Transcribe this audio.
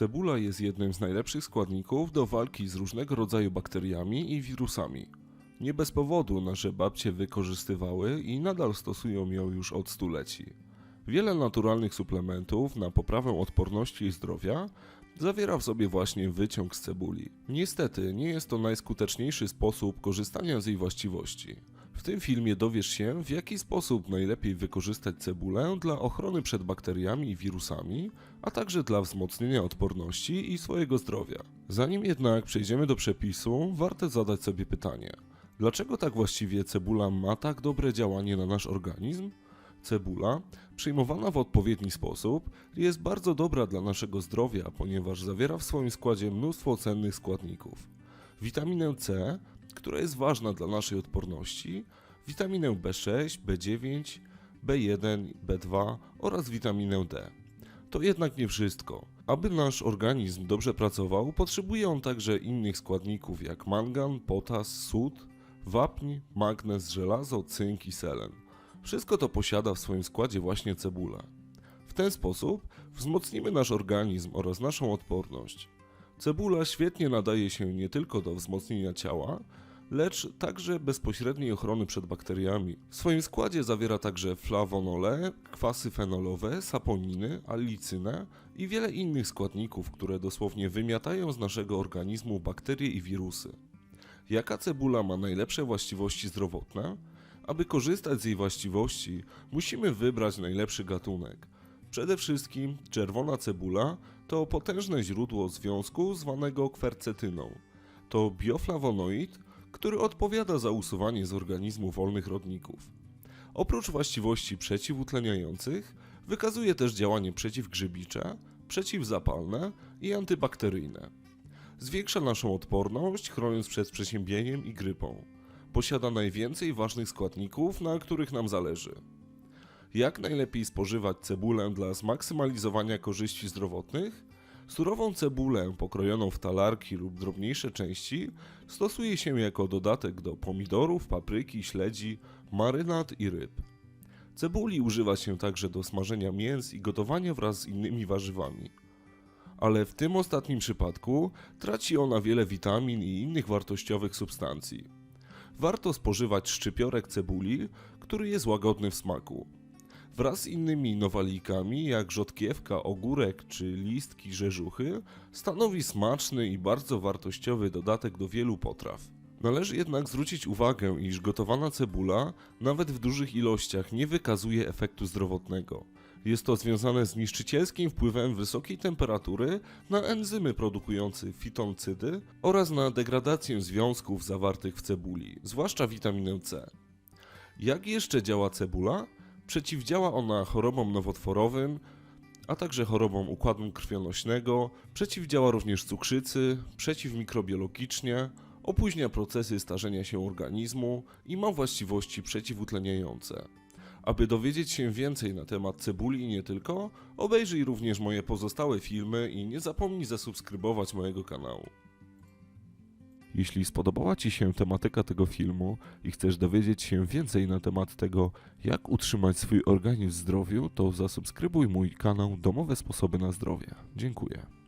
Cebula jest jednym z najlepszych składników do walki z różnego rodzaju bakteriami i wirusami. Nie bez powodu nasze babcie wykorzystywały i nadal stosują ją już od stuleci. Wiele naturalnych suplementów na poprawę odporności i zdrowia zawiera w sobie właśnie wyciąg z cebuli. Niestety nie jest to najskuteczniejszy sposób korzystania z jej właściwości. W tym filmie dowiesz się, w jaki sposób najlepiej wykorzystać cebulę dla ochrony przed bakteriami i wirusami, a także dla wzmocnienia odporności i swojego zdrowia. Zanim jednak przejdziemy do przepisu, warto zadać sobie pytanie: dlaczego tak właściwie cebula ma tak dobre działanie na nasz organizm? Cebula, przyjmowana w odpowiedni sposób, jest bardzo dobra dla naszego zdrowia, ponieważ zawiera w swoim składzie mnóstwo cennych składników. Witaminę C, która jest ważna dla naszej odporności, witaminę B6, B9, B1, B2 oraz witaminę D. To jednak nie wszystko. Aby nasz organizm dobrze pracował, potrzebuje on także innych składników jak mangan, potas, sód, wapń, magnez, żelazo, cynk i selen. Wszystko to posiada w swoim składzie właśnie cebula. W ten sposób wzmocnimy nasz organizm oraz naszą odporność. Cebula świetnie nadaje się nie tylko do wzmocnienia ciała, lecz także bezpośredniej ochrony przed bakteriami. W swoim składzie zawiera także flawonole, kwasy fenolowe, saponiny, alicynę i wiele innych składników, które dosłownie wymiatają z naszego organizmu bakterie i wirusy. Jaka cebula ma najlepsze właściwości zdrowotne? Aby korzystać z jej właściwości, musimy wybrać najlepszy gatunek. Przede wszystkim czerwona cebula to potężne źródło związku zwanego kwercetyną. To bioflawonoid, który odpowiada za usuwanie z organizmu wolnych rodników. Oprócz właściwości przeciwutleniających, wykazuje też działanie przeciwgrzybicze, przeciwzapalne i antybakteryjne. Zwiększa naszą odporność, chroniąc przed przeziębieniem i grypą. Posiada najwięcej ważnych składników, na których nam zależy. Jak najlepiej spożywać cebulę dla zmaksymalizowania korzyści zdrowotnych? Surową cebulę pokrojoną w talarki lub drobniejsze części stosuje się jako dodatek do pomidorów, papryki, śledzi, marynat i ryb. Cebuli używa się także do smażenia mięs i gotowania wraz z innymi warzywami. Ale w tym ostatnim przypadku traci ona wiele witamin i innych wartościowych substancji. Warto spożywać szczypiorek cebuli, który jest łagodny w smaku. Wraz z innymi nowalijkami, jak rzodkiewka, ogórek czy listki rzeżuchy, stanowi smaczny i bardzo wartościowy dodatek do wielu potraw. Należy jednak zwrócić uwagę, iż gotowana cebula, nawet w dużych ilościach, nie wykazuje efektu zdrowotnego. Jest to związane z niszczycielskim wpływem wysokiej temperatury na enzymy produkujące fitoncydy oraz na degradację związków zawartych w cebuli, zwłaszcza witaminę C. Jak jeszcze działa cebula? Przeciwdziała ona chorobom nowotworowym, a także chorobom układu krwionośnego, przeciwdziała również cukrzycy, przeciwmikrobiologicznie, opóźnia procesy starzenia się organizmu i ma właściwości przeciwutleniające. Aby dowiedzieć się więcej na temat cebuli i nie tylko, obejrzyj również moje pozostałe filmy i nie zapomnij zasubskrybować mojego kanału. Jeśli spodobała Ci się tematyka tego filmu i chcesz dowiedzieć się więcej na temat tego, jak utrzymać swój organizm w zdrowiu, to zasubskrybuj mój kanał Domowe Sposoby na Zdrowie. Dziękuję.